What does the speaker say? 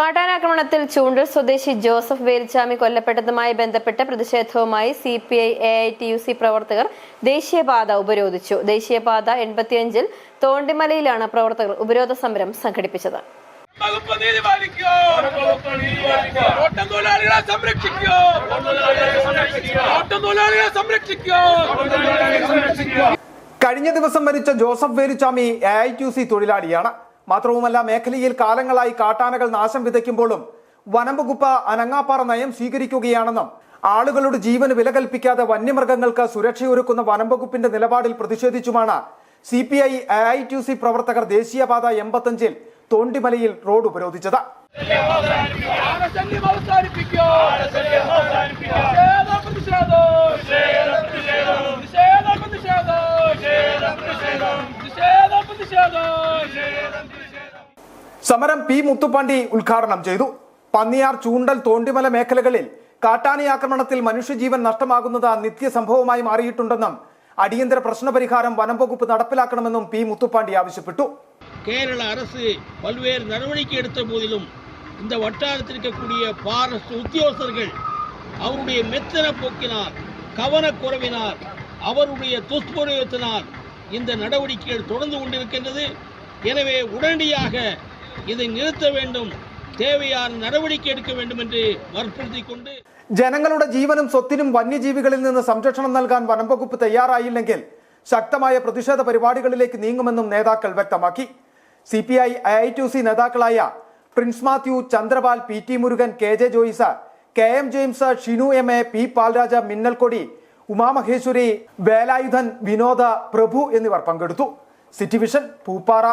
കാട്ടാനാക്രമണത്തിൽ ചൂണ്ടൽ സ്വദേശി ജോസഫ് വേലിച്ചാമി കൊല്ലപ്പെട്ടതുമായി ബന്ധപ്പെട്ട പ്രതിഷേധവുമായി C P I A I T U C പ്രവർത്തകർ ദേശീയപാത ഉപരോധിച്ചു. ദേശീയപാത എൺപത്തിയഞ്ചിൽ തോണ്ടിമലയിലാണ് പ്രവർത്തകർ ഉപരോധ സമരം സംഘടിപ്പിച്ചത്. സംരക്ഷിക്കോ കഴിഞ്ഞ ദിവസം മരിച്ച Joseph Veluchami A I T U C തൊഴിലാളിയാണ്. മാത്രവുമല്ല മേഖലയിൽ കാലങ്ങളായി കാട്ടാനകൾ നാശം വിതയ്ക്കുമ്പോഴും വനം വകുപ്പ് അനങ്ങാപ്പാറ നയം സ്വീകരിക്കുകയാണെന്നും ആളുകളുടെ ജീവന് വിലകൽപ്പിക്കാതെ വന്യമൃഗങ്ങൾക്ക് സുരക്ഷയൊരുക്കുന്ന വനം വകുപ്പിന്റെ നിലപാടിൽ പ്രതിഷേധിച്ചുമാണ് C P I A I T C പ്രവർത്തകർ ദേശീയപാത എൺപത്തഞ്ചിൽ തോണ്ടിമലയിൽ റോഡ് ഉപരോധിച്ചത്. പ്രതിഷേധം പ്രതിഷേധം പ്രതിഷേധം പ്രതിഷേധം പ്രതിഷേധം സമരം പി മുത്തുപ്പാണ്ടി ഉദ്ഘാടനം ചെയ്തു പന്നിയാർ ചൂണ്ടൽ തോണ്ടിമല മേഖലകളിൽ കാട്ടാനി ആക്രമണത്തിൽ മനുഷ്യജീവൻ നഷ്ടമാകുന്നത് നിത്യസംഭവമായി മാറിയിട്ടുണ്ടെന്നും അടിയന്തര പ്രശ്നപരിഹാരം വനം വകുപ്പ് നടപ്പിലാക്കണമെന്നും പി മുത്തുപ്പാണ്ടി ആവശ്യപ്പെട്ടു கேரள அரசு பல்வேறு நடவடிக்கை எடுத்த போதிலும் இந்த வட்டாரத்தில் இருக்கக்கூடிய பாரஸ்ட் உத்தியோகஸ்தர்கள் அவருடைய மெத்தன போக்கினால் கவனக்குறைவினால் அவருடைய துஷ்பிரயோகத்தினால் இந்த நடவடிக்கைகள் தொடர்ந்து கொண்டிருக்கின்றது எனவே உடனடியாக இதை நிறுத்த வேண்டும் தேவையான நடவடிக்கை எடுக்க வேண்டும் என்று வற்புறுத்திக் கொண்டு ജനങ്ങളുടെ ജീവനും സ്വത്തിനും വന്യജീവികളിൽ നിന്ന് സംരക്ഷണം നൽകാൻ വനം വകുപ്പ് തയ്യാറായില്ലെങ്കിൽ ശക്തമായ പ്രതിഷേധ പരിപാടികളിലേക്ക് നീങ്ങുമെന്നും നേതാക്കൾ വ്യക്തമാക്കി C P I I T C നേതാക്കളായ Prince Mathew Chandrapal P T Murugan K J Joyce K M James Shinu M A P Palraja Minnalkodi Umamaheswari Velayudhan Vinoda Prabhu എന്നിവർ പങ്കെടുത്തു സിറ്റി വിഷൻ പൂപ്പാറ